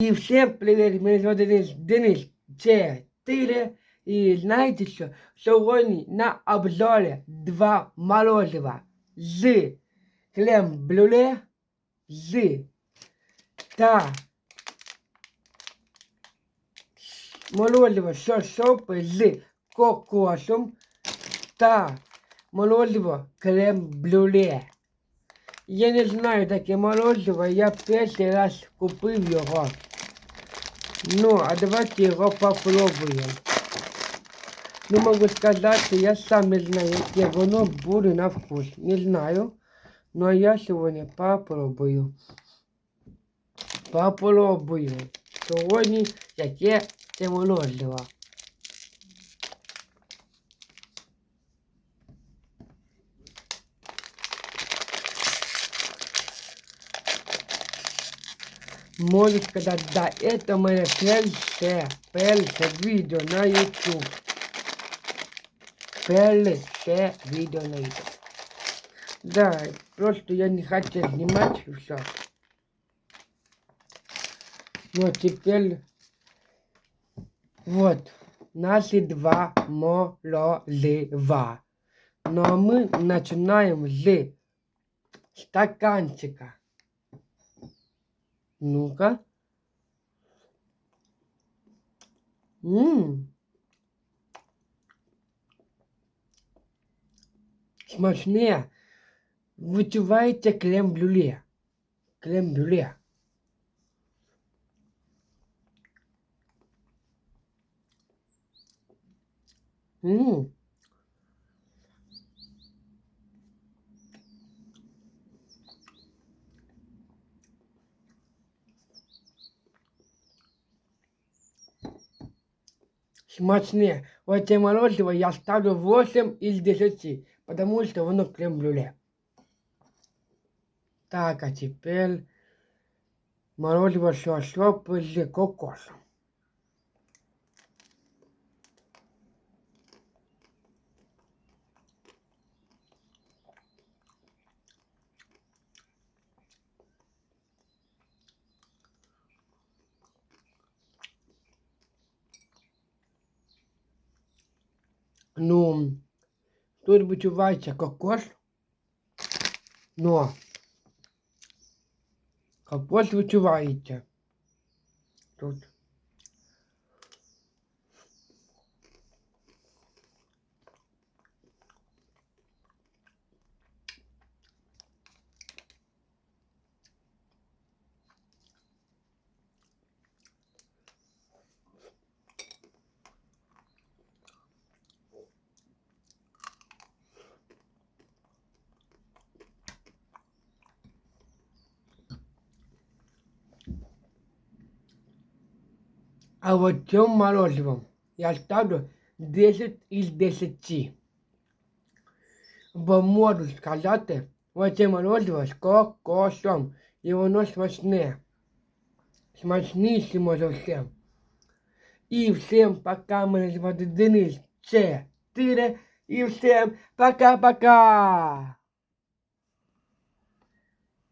І всім привіт, мене звати Денис, Денис 4. І знаєте що? Сьогодні на обзорі два морозива з крем блюле з та морозиво шосопи з кокосом та морозиво крем блюле. Я не знаю таке морозиво, я перший раз купив його. Ну, а давайте його попробуємо. Не можу сказати, я сам не знаю, яке воно буде на вкус. Не знаю. Но я сьогодні попробую. Попробую. Сьогодні яке це морозиво. Можно сказать, да, это моє перше, перше відео на YouTube. Перше відео на YouTube. Да, просто я не хотел снимать и все. Но теперь вот наши два морозива. Но мы начинаем с стаканчика. Ну-ка. Ммм. Смачне. Відчувається крем-брюле. Крем-брюле. Ммм. Смачне. Вот это морозиво я ставлю 8 из 10, потому что оно крем-брюле. Так, а теперь морозиво с кокосом. Ну, тут відчувається кокос, но кокос відчувається. Тут. А вот цьому морозивом я ставлю 10 із 10. Бо можу сказати, оце морозиво з кокосом. І воно смачне. Смачнісімо за все. І всім пока, мене звати Денис 4. І всім пока-пока!